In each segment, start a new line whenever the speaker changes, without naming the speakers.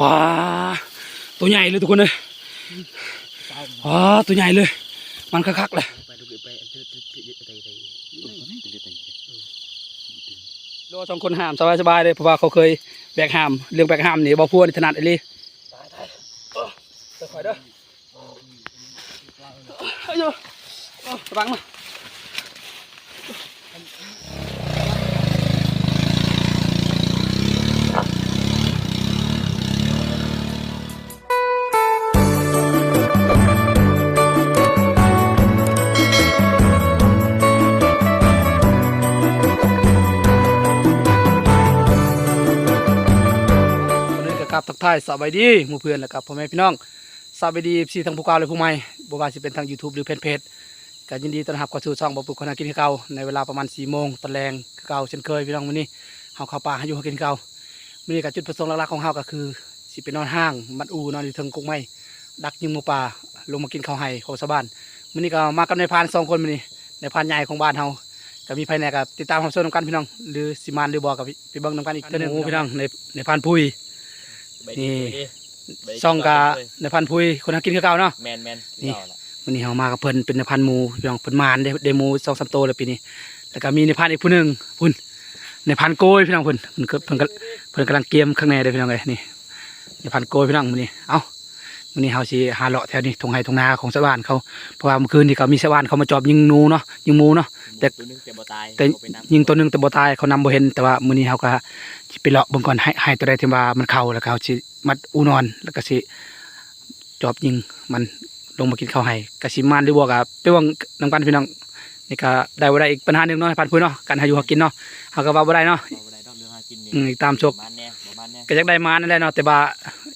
ว้าตัวใหญ่เลยทุกคนเลยว้าตัวใหญ่เลย มันคักๆเลย
เตือนเตือนเตือนเตือน
รอสองคนห้ามสบายๆเลยเพราะว่าเขาเคยแบกห้ามเรื่องแบกห้ามนี่บ่พูดถนัดไอ้ลี่ตายตายเออค่อยเด้อเฮ้ยระวังนะ วันนี้ก็กลับทักทายสบายดีหมู่เพื่อนและกับพ่อแม่พี่น้องสบายดีพี่ทั้งผู้เก่าและผู้ใหม่บ่ว่าสิเป็นทาง YouTube หรือเพจเพจก็ยินดีต้อนรับเข้าสู่ช่องบ่ปุกคนหากินคือเก่าในเวลาประมาณ4โมงตอนแรงคือเก่าเช่นเคยพี่น้องมื้อนี้เฮาเข้าป่าหาอยู่หากินคือเก่ามื้อนี้ก็จุดประสงค์หลักๆของเฮาก็คือสิไปนอนห้างมัดอูนอนอยู่เทิงกงไม้ดักยิงหมูป่าลงมากินข้าวไห้ของชาวบ้านมื้อนี้ก็มากับนายพรานสองคนมื้อนี้นายพรานใหญ่ของบ้านเฮาก็มีภายในกับติดตามรับชมนำกันพี่น้องหรือสิมานหรือบ่กับไปเบิ่งนำกันอีกเทื่อหนึงพี่น้องในในพรานพุย ซ่องกาในพันธุ์พุยคนหากินคือเก่าเนาะ
แมนแมน
นี่วันนี้เฮามากับเพิ่นเป็นในพันธุ์หมูพี่น้องเพิ่นมานได้ได้หมูสองสามโตวแล้วปีนี้แล้วก็มีในพันธุ์อีกผู้หนึงพุ่นในพันธุ์โกยพี่น้องเพิ่นเพิ่นก็เพิ่นก็เพิ่นกำลังเกมข้างในเด้อพี่น้องเอ้ยนี่ในพันธุ์โกยพี่น้องมื้อนี้เอ้ามื้อนี้เฮาสิหาเลาะแถวนี้ทงไห้ทงนาของชาวบ้านเขาเพราะว่าเมื่อคืนนี่ก็มีชาวบ้านเขามาจอบยิงหนูเนาะยิงหมูเนาะแต่
ตัวนึงแต่บ่ตาย
แต่
เอาไปนำ
ยิงตัวหนึงแต่บ่ตายเขานำบ่เห็นแต่ว่ามื้อนี้เฮาก็สิไป เลาะเบิ่งก่อนให้ให้ตัวใดที่ว่ามันเข้าแล้วก็เฮาสิมัดอูนอน แล้วก็สิจอบยิงมันลงมากินข้าวให้ก็สิมานหรือบ่ก็ไปเบิ่งนำกันพี่น้องนี่ก็ได้บ่ได้อีกปัญหาหนึงเนาะให้ผ่านพูดเนาะการหาอยู่หากินเนาะเฮาก็ว่าบ่ได้เนาะ
เอาบ่ได้ดอกเรื่องหากินนี่
อืมอีกตามโชค
ประมาณแน่ประมาณแน่
ก็อยากได้มานั่นแหละเนาะแต่ว่า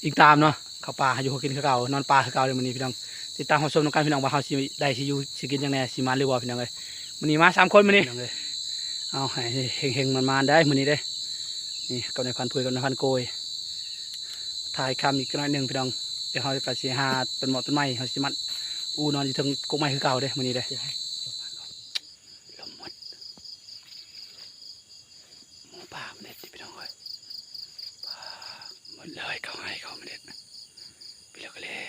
อีกตามเนาะเข้าป่าหาอยู่หากินคือเก่านอนป่าคือเก่าเลยมื้อนี้พี่น้องติดตามรับชมนำกันพี่น้องว่าเฮาสิได้สิอยู่สิกินจังไดสิมาหรือบ่พี่น้องเอ้ยมื้อนี้มาสามคนมื้อนี้เอาให้เฮงๆมันมาได้มื้อนี้เด้ นี่กับในพันพุยกับในพันโกยถ่ายคำอีกน้อยหนึ่งพี่น้องเดี๋ยวเขาจะไปสียหาต้นหมอต้นไม้เขาจะมัดอูนอนอยู่เทางกกไม้คือเก่าเด้มันนี้เด้ลมหมดหมูป่ามันเด็ดพี่น้องเอ้ยป่าหมดเลยเขาให้เขามันเด็ดไปแล้วก็เลย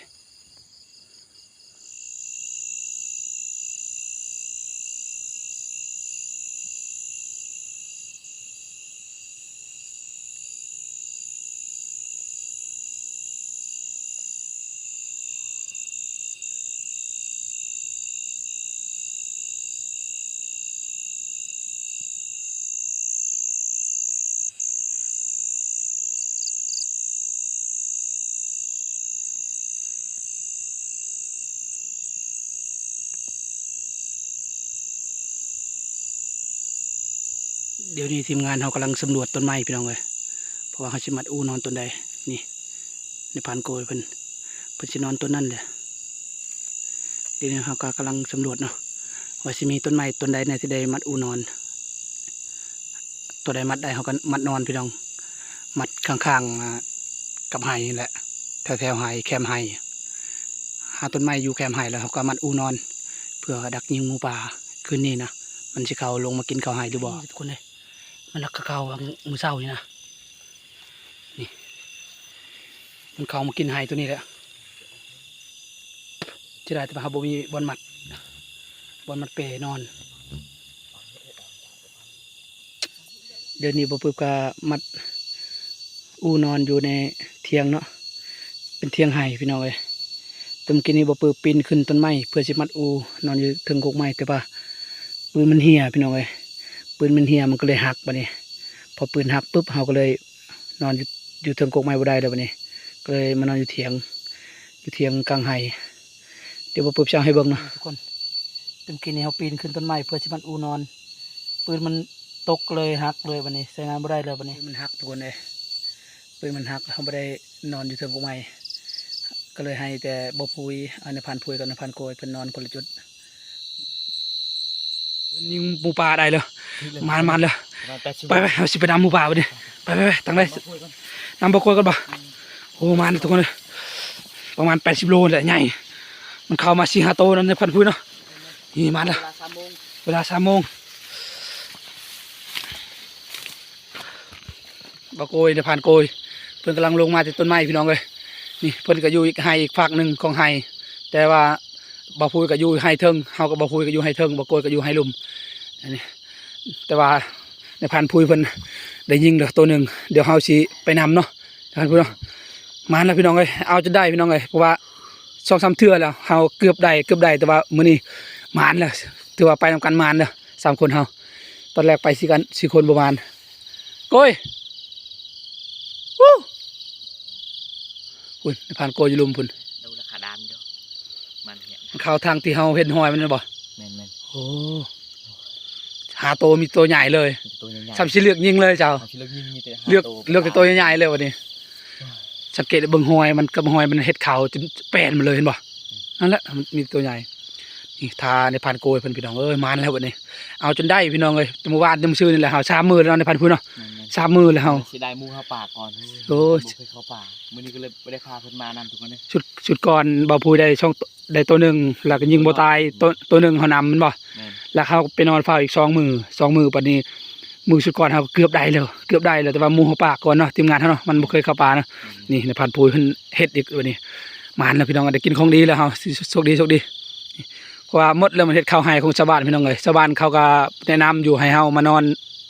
เดี๋ยวนี้ทีมงานเขากำลังสำรวจต้นไม้พี่น้องเลยเพราะว่าเขาสิมัดอูนอนต้นใดนี่ในพันโกยเพิ่นเพิ่นสินอนต้นนั่นแหละเดี๋ยวนี้เขาก็กำลังสำรวจเนาะว่าสิมีต้นไม้ต้นใดในที่ใดมัดอูนอน ตัวใดมัดได้เขาก็มัดนอนพี่น้อง มัดข้างๆกับไห้นี่แหละแถวๆไห้แคมไห้หาต้นไม้อยู่แคมไห้แล้วเขาก็มัดอูนอน เพื่อดักยิงหมูป่าคืนนี้นะมันสิเขาลงมากินเขาไห้หรือบ่ทุกคนเลย มันรักกับเขามือเศร้านี่นะนี่มันเขามากินไห้ตัวนี้แหละจะได้แต่ว่าบ่มีบอลมัดบอลมัดเปนอน เดี๋ยวนี้บ่ปึ๊บก็มัดอูนอนอยู่ในเทียงเนาะเป็นเทียงไห้พี่น้องเลยตมกินนี้บ่ปึ๊บปีนขึ้นต้นไม้เพื่อสิมัดอูนอนอยู่ถึงกกไม้แต่ว่าปืนมันเหี่ยพี่น้องเอ้ย ปืนมันเหี่ยมันก็เลยหักบัดนี้พอปืนหักปุ๊บเราก็เลยนอนอยู่อยู่เทิงกกไม้บ่ได้แล้วบัดนี้ก็เลยมานอนอยู่เถียงอยู่เถียงกลางไห้เดี๋ยวมาปุ๊บช่างให้เบิ่งเนาะทุกคนตึงกินนี่เขาปีนขึ้นต้นไม้เพื่อสิมันอูนอน ปืนมันตกเลยหักเลยบัดนี้ใช้งานบ่ได้เลยบัดนี้มันหักทุกคนเลยปืนมันหักเขาบ่ได้นอนอยู่เทิงกกไม้ก็เลยให้แต่บ่พุยอันในพันพุยกับในพันโกยเพิ่นนอนคนละจุด ยิงหมูป่าได้เลยมามันเลย
ประมาณแปดสิบ
ไปไปเอาสิไปนำหมูป่าไปดิไปไปไปตั้งได้นำบกวยกันบ่โอ้มันทุกคนเลยประมาณแปดสิบโลแหละใหญ่มันเข้ามาสี่ห้าโตนั่นในพันธุ์พืชเนาะนี่มันละ
เวลาสามโมง
เวลาสามโมงบะโกยในผ่านโกยเพิ่นกำลังลงมาจากต้นไม้พี่น้องเลยนี่เพิ่นก็อยู่อีกไฮอีกฝากหนึ่งของไฮแต่ว่า บ่พูดก็อยู่ไฮเทิงเฮาก็บ่พูดก็อยู่ไฮเทิงบ่โกยก็อยู่ไฮลุมอันนี้แต่ว่าในพันพูยเพิ่นได้ยิงเด้อตัวหนึ่งเดี๋ยวเฮาสิไปนำเนาะท่านผู้ชมมาแล้วพี่น้องเอ้ยเอาจะได้พี่น้องเอ้ยเพราะว่าสองสามเทื่อแล้วเฮาเกือบได้เกือบได้แต่ว่ามื้อนี้มานแล้วถือว่าไปนำกันมานเด้อสามคนเฮาตอนแรกไปสิกันสี่คนประมาณโกยวู้พุ่นผ่านโกอยลุมพุ่น
ดูราคาดามอยู่มัน เนี่ย
มันเข้าทางที่เฮาเห็นหอยมันน่ะบ่
แม่นแม่น
โอ้หาตัวมีตัวใหญ่เลย
ตัวใหญ่ๆ
ซ้ำสิเลือกยิงเลยเจ้า
เอาที่เลือกยิงมีแต่ห้า
เลือก
ตัว
เลือกแต่ตัวใหญ่ๆเลยวันนี้สังเกตเบิ่งหอยมันกับหอยมันเห็ดขาวจนแปลนมาเลยเห็นบ่นั่นแหละมันมีตัวใหญ่นี่ทาในพันโกยเพิ่นพี่น้องเอ้ยมานแล้ววันนี้ เอาจนได้พี่น้องเอ้ยแต่เมื่อวานเมื่อชื่อนี่แหละเฮาสามมือแล้วในพันพุ่นเนาะ
แม่น
สามมือแล้วเฮา
ๆเสียดายหมูเข้าป่าก่อน
โอ้ย
บ่เคยเข้าป่ามื้อนี้ก็เลยบ่ได้พาเพิ่นมานำทุกคนเลย
ชุดชุดก่อนบ่าวพูได้ช่องได้ตัวหนึ่งแล้วก็ยิงบ่ตายตัวตัวหนึ่งเฮานำมันบ่
แม่น
แล้วเขาไปนอนเฝ้าอีกสองมือสองมือปันนี้ มือสุดก่อนเขาเกือบได้แล้วเกือบได้แล้วแต่ว่าหมูเขาปากก่อนเนาะทีมงานเขาเนาะมันบ่เคยเข้าป่าเนาะนี่ในพันปุยเพิ่นเฮ็ดอีกวันนี้มานแล้วพี่น้องได้กินของดีแล้วเฮาสิโชคดีโชคดีเพราะว่าหมดแล้วมันเฮ็ดข้าวให้ของชาวบ้านพี่น้องเอ้ยชาวบ้านเขาก็แนะนำอยู่ให้เฮามานอน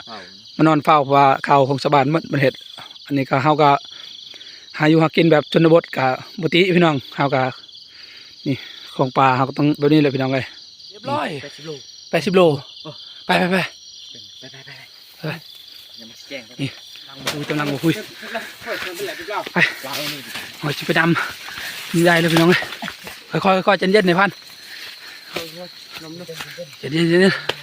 เข้า มา
นอนเฝ้าเพราะว่าข้าวของชาวบ้านหมดมันเฮ็ดอันนี้ก็เฮาก็หาอยู่หากินแบบชนบทก็บ่ติพี่น้องเฮาก็นี่ของป่าเฮาก็ต้องแบบนี้แหละพี่น้องเอ้ยเรียบร้อย
แปดสิบโล
80โลไปไปไป
ไปไปไป
เฮ้ย
อย่ามาแจ้งกัน
นี่คุยกำลังมาคุยไป
ลาเอานี่ดีกว่า
หอยชิไปดำนี่ได้เลยพี่น้องเลยค่อยๆค่อยๆใจเย็นๆหน่อยพัน
ลมเนาะ
ใจเย็นๆใจเย็น
เคยคือคือว่าคือว่าเนี่ยเนี่ยบ่นบ่นี่ถึงตบ
ๆ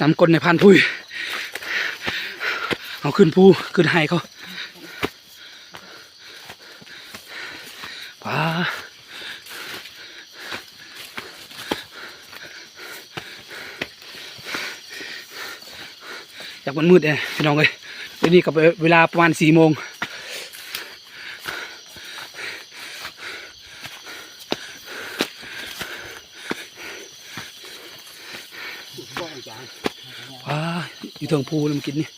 ตามกลในพันพุยเอาขึ้นภูขึ้นไห้เขาป้าอยากมันมืดเลยพี่น้องเลยเดี๋ยวนี้กับเวลาประมาณสี่โมง ว้า อยู่ทิงภูแล้วมันกินนี่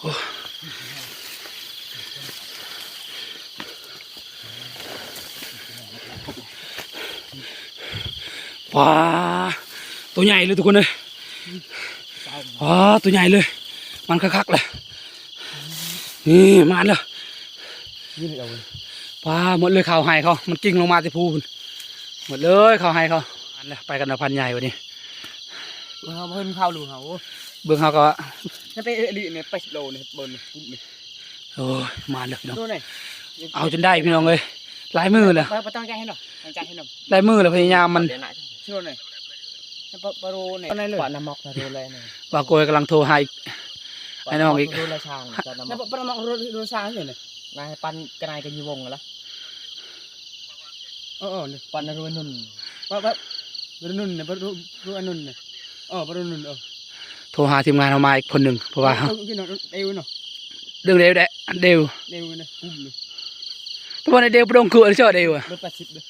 โอ้ว้าตัวใหญ่เลยทุกคนเลยว้าตัวใหญ่เลย มันคักๆเลย นี่มาแล้ว
นี่เอาเลย
ปลาหมดเลยข่าวไห้เขามันกิ้งลงมาที่ภูพุ่นหมดเลยข่าวไห้เขามาแล้วไปกันเอาพันใหญ่วันนี้
เอาเพิ่นเข้าดูเฮา
เบื้องเขาก็
นั่นไปเอลิเนี่ยไปโลเนี่ยบนนี่
โอ้ยมาแล้วพี่น้อง
ดูหน่อย
เอาจนได้พี่น้องเลยลายมือเลย
ไปไปตั้งใจให้หน่อยตั้งใจให้หน่อย
ลายมือเลยพยายามมัน
ช่วยหน่อยปะปะโรเนี่ยปะน้ำมอกนะโรเลยเนี่ย
ว่าโกยกำลังโทรหาอีก ไอ้น้องอีก
โรละชางจะน้ำมอกปะน้ำมอกโรโรชางอยู่เนี่ยนายปันกระนายกันยีวงละเออปันโรนุ่นปะปะโรนุ่นเนี่ยปะโรโรนุ่นเนี่ยอ๋อปะโรนุ่นเออ
โทรหาทีมงานเอามาอีกคนหนึ่งเพราะว่า
กินหน่อยเอวเนาะ
เรื่องเดวแดะเดว
เอวเนี่ยกุ้มเลย
แต่ว่าในเดวปรงเกลือเชื่อเดวอะ
รถแปดสิบเลย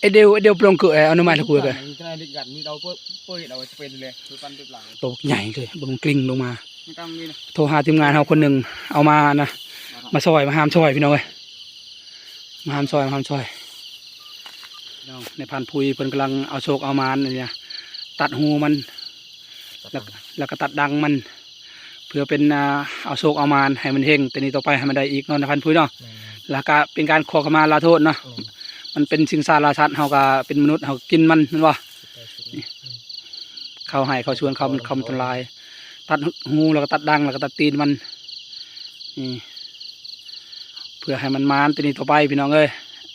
ไอเดวไอเดวปรงเกลือเอาหน้ำมันตะกุยกัน
กระนายดิกันมีเราเปิดเปิดเราจะเป็นเลยคือปันติดหลัง
ตกใหญ่เลยเบึงกลิ้งลงมา
ไม่ต้องนี่นะ
โทรหาทีมงานเราคนหนึ่งเอามานะมาซอยมาห้ามซอยพี่น้องเอ้ยมาห้ามซอยมาห้ามซอยพี่น้องในพันพุยเพิ่นกำลังเอาโชคเอามานนี่เนี่ยตัดหูมันแล้วก็แล้วก็ตัดดังมัน เพื่อเป็นอ่าเอาโชคเอามานให้มันเฮงแต่นี้ต่อไปให้มันได้อีกเนาะในพันพุยเนาะแล้วก็เป็นการขอขมาลาโทษเนาะ มันเป็นสิ่งสาราชัดเฮาก็เป็นมนุษย์เฮากินมันแมันว่าเขาให้เขาชวนเขามันเขามันทำลาย ตัดหูแล้วก็ตัดดังแล้วก็ตัดตีนมันนี่เพื่อให้มันมานตัวนี้ต่อไปพี่น้องเอ้ย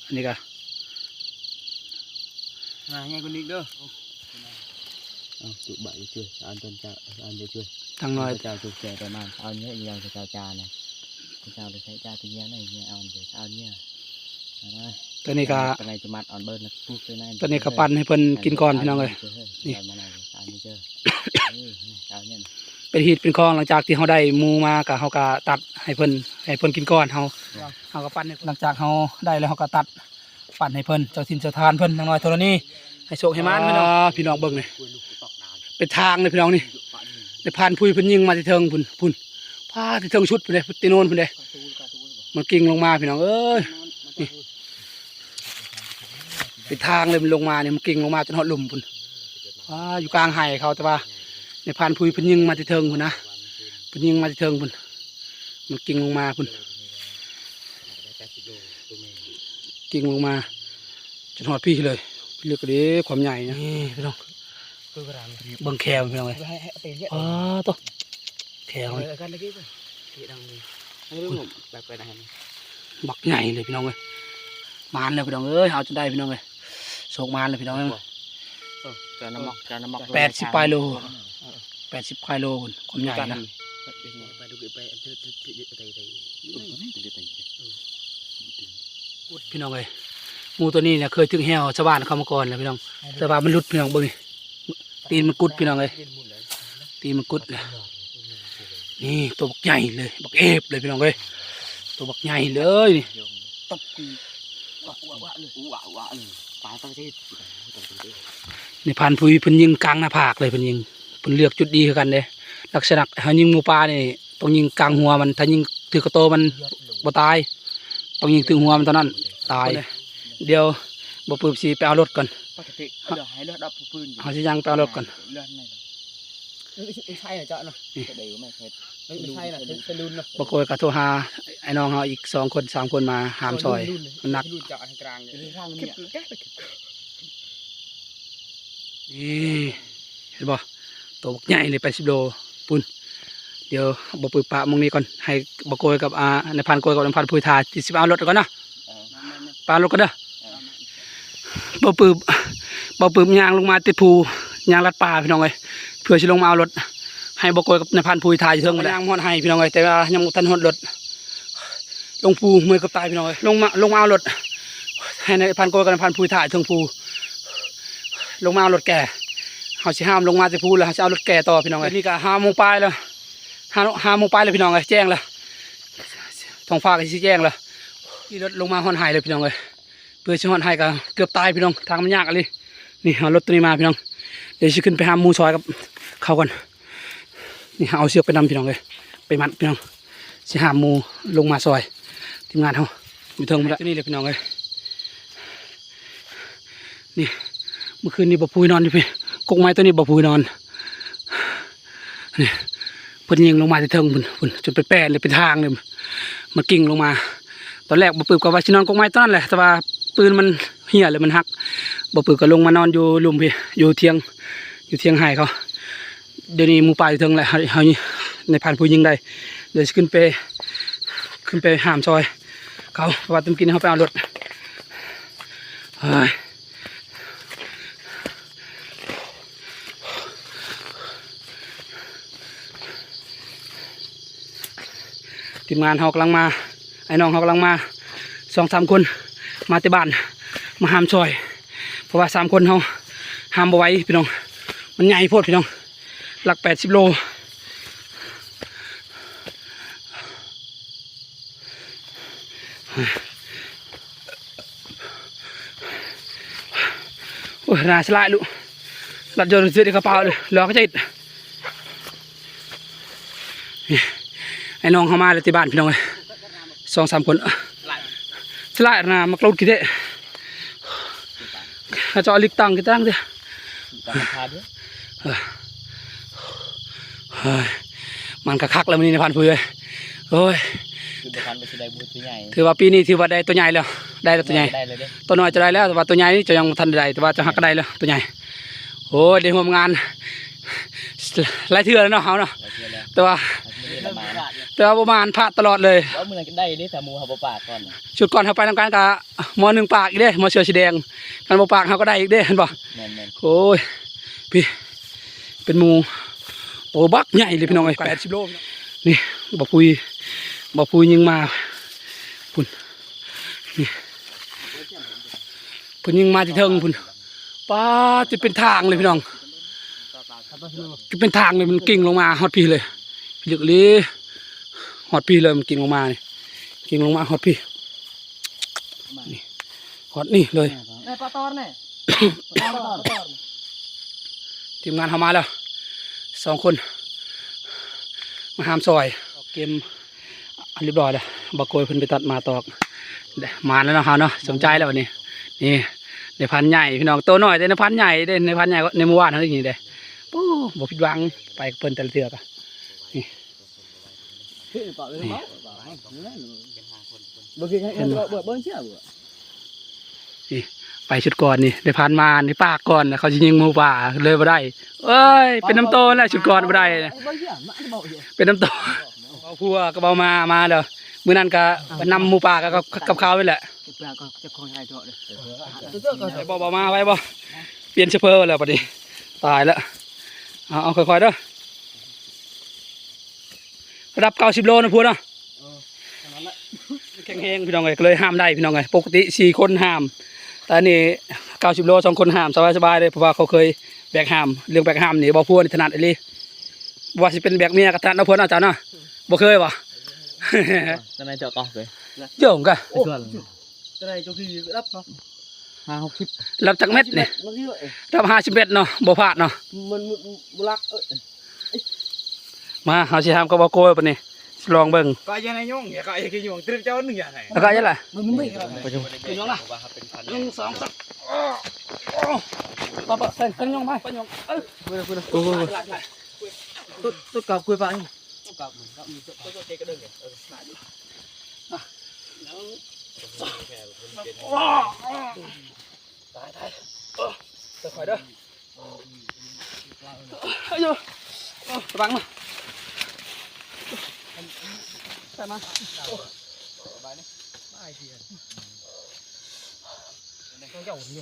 อันนี้ก็
อ่าไงคนนี้เด้อ
เอา tụi bảy chưa ăn chân chào ăn chưa chưa
ทางน้อย
chào tụi trẻ rồi mà ăn nhé gì ăn thì chào cha này chào được thấy cha thì nhé này nhé ăn thì ăn nhé đây
ตัวนี้ก็
cái này cho mặt ăn bơn là phút cái này
ตัวนี้ก็ปั้นให้เพิ่นกินก่อน พี่น้องเอ้ยนี่
นี่มาไหนเอานี่เจอเออเอาเลยนี่
เป็นหีดเป็นคลองหลังจากที่เขาได้มูมาก็เขาก็ตัดให้เพิ่นให้เพิ่นกินก่อนเขาเขาก็ปั้นหลังจากเขาได้แล้วเขาก็ตัดปั้นให้เพิ่นเจ้าทินเจ้าทานเพิ่นนางน้อยโทรนี่ให้โชคให้มานพี่น้องพี่น้องเบิ่งนี่เป็นทางเลยพี่น้องนี่ในพานพุยเพิ่นยิงมาที่เทิงพุ่นพุ่นพาที่เทิงชุดพุ่นเลยตีโนนพุ่นเลยมันกิ่งลงมาพี่น้องเอ้ย เป็นทางเลยมันลงมาเนี่ยมันกิ่งลงมาจนหอดหลุมพุ่นว้าอยู่กลางไห่เขาแต่ว่าในพานพุยเพิ่นยิงมาที่เทิงพุ่นนะเพิ่นยิงมาที่เทิงพุ่นมันกิ่งลงมาพุ่นกิ่งลงมาจนหอดพี่เลยเลือกกระเด้ความใหญ่นะนี่พี่น้อง
คือกระดาน
เบิ่งแคมพี่น้องเลย
ให้ให้ไปเนี่ย
อ๋อตัวแคม
เอากันเลยกี่ไปที่ดังเลยให้รู้ผมแบบไปไหน
บักใหญ่เลยพี่น้องเลยมานเลยพี่น้องเอ้ยเอาจนได้พี่น้องเลย โศกมานเลยพี่น้องเอ้ย
เจ้าน้ำหมอกเจ้าน้ำหมอก
แปดสิบปลายโลแปดสิบกิโลพุ่นความใหญ่นะ
ไปดูไปเจอไปไปไป
พี่น้องเลยงูตัวนี้เนี่ยเคยถึงแหวชาวบ้านเขามาก่อนเลยพี่น้องแต่ว่ามันหลุดพี่น้องเบิ่งนี่ตีนมันกุดพี่น้องเลยตีนมันกุดเลยนี่ตัวบักใหญ่เลยบักเอฟเลยพี่น้องเลยตัวบักใหญ่เลยนี่
ตบปีวะวะวะเลยว้าวะเลย ปลาตั้งใจ
ในพันธุ์พุยเพิ่นยิงกลางหน้าผากเลยเพิ่นยิงเพิ่นเลือกจุดดีคือกันเด้ลักษณะถ้ายิงหมูปลานี่ต้องยิงกลางหัวมันถ้ายิงถือกระโตมันบ่ตายต้องยิงถึงหัวมันเท่านั้นตายเดี๋ยวบ่ปืบสิไปเอารถก่อน
ปกติเลือดให้เลือดดับพื้น
เอาสิยังไปเอารถก่อน
เลือด ไหน
ไม่ใช่เหรอเจ้าเนาะ
เดี๋ยวไม่เคย
ไม่ใช่นะเป็นรุ่นเนาะ
บ่โกยก็โทรหาไอ้น้องเฮาอีกสองคนสามคนมาหามซอยมันหนัก
รุ่นเจาะทางกลางเนี่ย
ข้างนี้
ปแก๊ส
นี่เห็นบ่ตัวบักใหญ่เลย80โลปุ่นเดี๋ยวบ่ปืบปะมองนี้ก่อนให้บ่โกยกับอ่าในพันโกยกับในพันพุยทาสิสิไปเอารถก่อนนะปเอารถก่อนเด้อบ่ปืบบ่ปืบยางลงมาติดภูยางลัดป่าพี่น้องเอ้ย เพื่อสิลงมาเอารถให้บ่โกยกับในพันภูทายอยู่เทิงมาย่างฮอดให้พี่น้องเอ้ยแต่ว่ายังบ่ทันฮอดรถลงภูมือกับตายพี่น้องเอ้ยลงมาลงมาเอารถให้ในพันโกยกับในพันภูทายเทิงภูลงมาเอารถแก่เฮาสิห้ามลงมาติดภูแล้วเฮาสิเอารถแก่ต่อพี่น้องเอ้ยนี่ก็5โมงปลายแล้ว5 5โมงปลายแล้วพี่น้องเอ้ยแจ้งแล้วท้องฟ้าก็สิแจ้งแล้วที่รถลงมาฮอดหายเลยพี่น้องเอ้ยเพื่อชิฮอนให้ก็เกือบตายพี่น้องทางมันยากอะเลยนี่เอารถตัวนี้มาพี่น้องเดี๋ยวจะขึ้นไปหาหมูซอยกับ เขาก่อนนี่เอาเชือกไปนำพี่น้องเลยไปมัดพี่น้องสิหาหมูลงมาซอยทีมงานเขาอยู่เทิงมาแล้วที่นี่เลยพี่น้องเลยนี่เมื่อคืนนี้บ่พูยนอนอยู่พี่กกไม้ตัวนี้บ่พูยนอนนี่เพิ่นยิงลงมาที่เทิงพุ่นพุ่นจนเป็นแปดเลยเป็นทางเลยมันกิ่งลงมา ตอนแรกบ่ปืบกับว่าชินอนกงไม้ต้นนนแหละแต่ว่าปืนมันเหี่ยเลยมันหักบ่ปืบก็ลงมานอนอยู่หลุมพี่อยู่เทียงอยู่เทียงไห้เขา เดี๋ยวนี้มูป่าอยู่เทิงแหละเฮาเฮานี่ในพันผู้ยิงได้เดี๋ยวขึ้นไปขึ้นไปหามซอย เขาเพราะว่าต้องกินเขาไปเอารถเฮ้ยทีมงานเขากำลังมาไอ้น้องเขากำลังมาสองสามคนมาที่บ้านมาหามซอย เพราะว่าสามคนเขาหามบไว้พี่น้อง มันใหญ่โพดพี่น้อง หลักแปดสิบโล โอ้ยน่าสลายลูกหลัดโยนเสื้อในกระเป๋าเลยรอก็จะอิดนี่ไอ้น้องเข้ามาเลยที่บ้านพี่น้องเลยสองสามคนสลายนะมากรูดกี่เด้ถ้าจะเอาลิกตังกี่ตังเด้
ตา มพาด้วย
เฮ้ยมันกระคักแล้วมันนี่ในพันธุ์พุยเลยโอ้ย
คือบุคันไปแสดงบุตรใหญ่
ถือว่าปีนี้ถือว่าได้ตัวใหญ่แล้วได้แล้วตัวใหญ่
ได้เลยเด้
ตัวน้อยจะได้แล้วแต่ว่าตัวใหญ่นี่จะยังบ่ทันได้แต่ว่าจะหักก็ได้แล้วตัวใหญ่โอ้ยได้ร่วมงานหลายเทื่อแล้วเนาะเฮาเนาะ
เราเชื่อแล้ว
แต่ว่า
ไม่ได้มา
แต่ว่าประมาณพลาดตลอดเลย
ว่ามึงได้ดิแต่มูฮับปากก่อน
ชุดก่อนเขาไปทำการกับหมอหนึ่งปากอีกเด้หมอเชือสีแดงกันบ่ปากเขาก็ได้อีกเด้เห็นป่
แม่นแม่น
โอ้ยพี่เป็นหมู โตบักใหญ่เลยพี่น้องไอ้แปดสิบโลนี่บ่ปุยบ่ปุยยิงมาพุ่นนี่พุ่นยิงมาที่เทิงพุ่นป้าจะเป็นทางเลยพี่น้อง
ไปเถอะ
ก็เป็นทางเลยมันกิ่งลงมาฮอดพี่เลยพี่ลึกเลยฮอดพี่เลยมันกิ่งลงมานี่กิ่งลงมาฮอดพี่นี่ฮอดนี่เลย
ในปลาตอนเนี่ยปลาตอนปลาตอน
ทีมงานเข้ามาแล้ว สองคน มาหามซอยเกมอันเรียบร้อยแล้วบักโกยเพิ่นไปตัดมาตอกได้มาแล้วเนาะเฮาเนาะสมใจแล้ววันนี้ นี่ในพันธุ์ใหญ่พี่น้องโตหน่อยแต่ในพันธุ์ใหญ่เด้ในพันธุ์ใหญ่ก็ในหมู่บ้านเท่านี้เด้ปู้บ่ผิดหวังไปกับเพิ่นแต่ละเทือกอะ
พี่ป ลาเลยมั้งบางทีให้เบื่อเบื่อเชื่อเบื่อ
ไปชุดก่อนนี่ได้พันมาในปากก่อนนะเขาจะยิงหมูป่าเลยบ่ได้ เอ้ยเป็นน้ำโตแล้วชุดก่อนบ่ได้
เบื่อเชื่อมันบอกอยู่
เป็นน้ำโตเอาพัวก็เบามามาเด้อมื้อนั้นก็นำหมูป่ากับกับกับเขาไปแหละ
เก็บปลาก็เก็บของอะไรเถอะเลย
ไปบ่บ่มาไว้บ่เปลี่ยนเชื้อเพลิงแล้วบัดนี้ตายแล้วเอาเอาค่อยๆเด้อระดับ90โลนะพูดเนาะแข็งแรงพี่น้องเอ้ยก็เลยห้ามได้พี่น้องเอ้ยปกติสี่คนห้ามแต่ อันนี่90โลสองคนห้ามสบายๆเลยเพราะว่าเขาเคยแบกห้ามเรื่องแบกห้ามนี่บ่พูดถนัดอีหลีบ่ว่าสิเป็นแบกเมียก็ถนัดเอาเพิ่นเอาจ้าเนาะบ่เคยบ่
ตอนนั้นเจาะต่อเลย
เจ้าก็
โอ้ตอนนั้นเจ้าคือรับเนาะห้าหกสิบ
รับจากเม็ดนี่
มันเยอะ
รับ50เม็ดเนาะบ่พลาดเนาะ
มันมันรักเอ้ย
มาเฮาสิทำกับบ่โกยปานนี้สิ ลองเบิ่ง
ก็ยังไงยงอย่าก็ยังไงยงเตรียมเจ้าหนึ่งอย่างไร
แล้วก็ยังไง
มันไม่
ไปยงไปยงล่ะหนึ่งสองสามปะปะเส้นเส้นยงไปไปยงเอ้ย
โอ้โหตุ๊ดตุ๊ดกับคุยไป
ตายตายเออเดี๋ยวคอยเด้อเฮ้ยโยเออระวังมา ใส่มา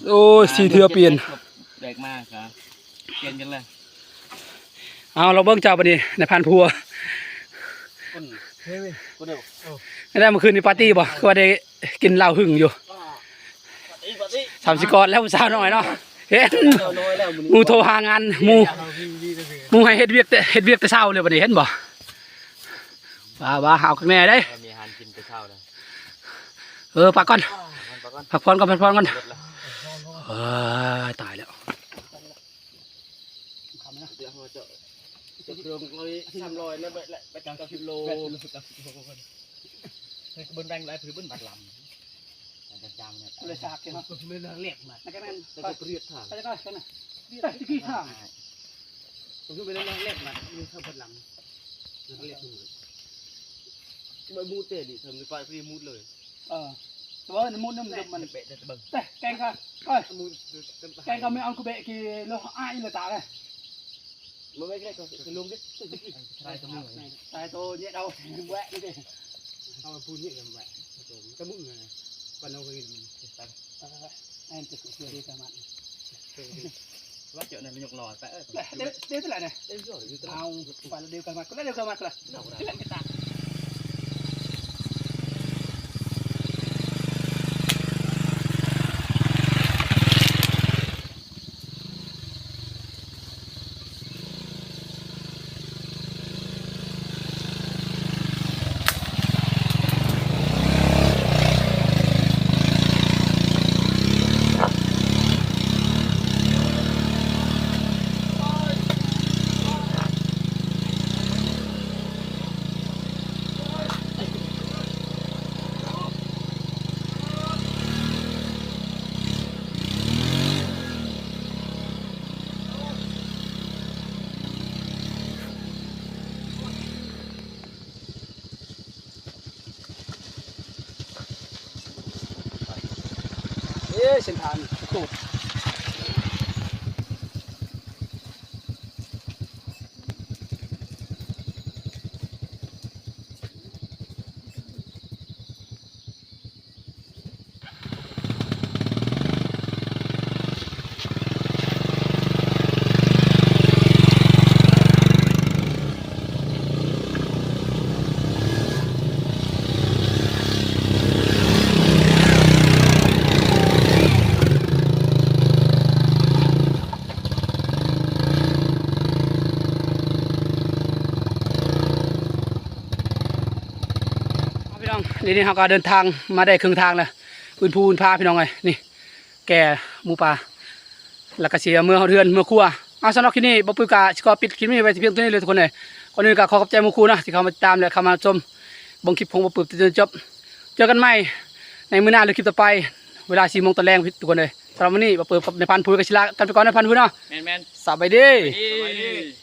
โอ้ยสีเทือเปลี่ยน
แดกมากครับเปลี่ยนกันเลย
เอาเราเบิ้งเจ้าปะนี่ในพันพัว
เฮ้ยกูเดี๋ยว
ไม่ได้เมื่อคืนนี้ปาร์ตี้บ่คือว่าได้กินเหล้าหึงอยู่
อีกปะสิ
สามสิบกรแล้วผู้สาวหน่อยเนาะเห็น
เราน้อยแล้วมึง
หมูโทรหางานหมูหมูให้เฮ็ดเวียกแต่เฮ็ดเวียกแต่เช้าเลยบัดนี้เห็นบ่ ว่าว่าเอาข้างแน่ได้
มีอาหารกินไปเช้าเลย
เออพักก่อน
มันปะก้อน
พักผ่อนก่อนพักผ่อนก่อน
ลดละ
เออตายแล้ว
เดี๋ยวเราจะจะรวมร้อยสามร้อยแล้วไปไปจังกับสิบโลบนแรงไรถือบนบัตรลำประจำเนี่ย
เลยสากเนาะ
ไม่เลิกเรียกมา
แล้วก็นั่น
แต่
ไป
ก็เปรียดทาง
ไปก็กันน่ะไปที่ข้าง
ผมก็ไม่เลิกเรียกมามีข้าวผัดหลังเรียกมึง
ไม่มูเตะดิทำไปพี่มูดเลย
เอ อแต่ว่าในมุ้งน้ำมัน
มันเปะแต่บัง
แต่แกงค่ะเอ้ย
มู
แกงก็ไม่เอากูเบะกี่โลอ้ายเลยตาเลย
มันไม่ใช่ก็คือลุงดิใช่ตัวมึง
ตายโตเยอะเอาแวะนี่ดิ
เอาพูดเนี่ยกันไปจะมุ่งไงวันเอาไปกิน
ไอ้จะเสียดีกันมา
ว่าเจอในมันยกหลอดไปเออ
เดี๋ยวเดี๋ยวเท่าไหร่เนี่ย
เอ้ยก็อยู่ตรง
เอาไปเดียวกันมาก็ได้เดียวกันมาก็ ได้เอ๊ะเส้นทางตูด น้องนี่นี่เราก็เดินทางมาได้ครึ่งทางแล้วพื้นภูนพาพี่น้องเลยนี่ แก่หมูป่าแล้วก็เสียเมื่อเฮือนเมื่อครัวเอาสำหรับคลิปนี้บ๊ปุยกาสกอปิดคลิปนี้ไว้ที่เพียงเท่านี้เลยทุกคนเลยก่อนอื่นก็ขอขอบใจหมูครูนะที่เข้ามาติดตามและเข้ามาชมเบงคลิปของบ๊ปุยจนจบ เจอกันใหม่ในมื้อหน้าหรือคลิปต่อไปเวลา4โมงตอนแรงทุกคนเลยสำหรับวันนี้บ๊ปุยกับในพันธุ์พูดกับศิลากันไปก่อนในพันธุ์พูดเนาะ
แมนแมน
สบายดี
ๆ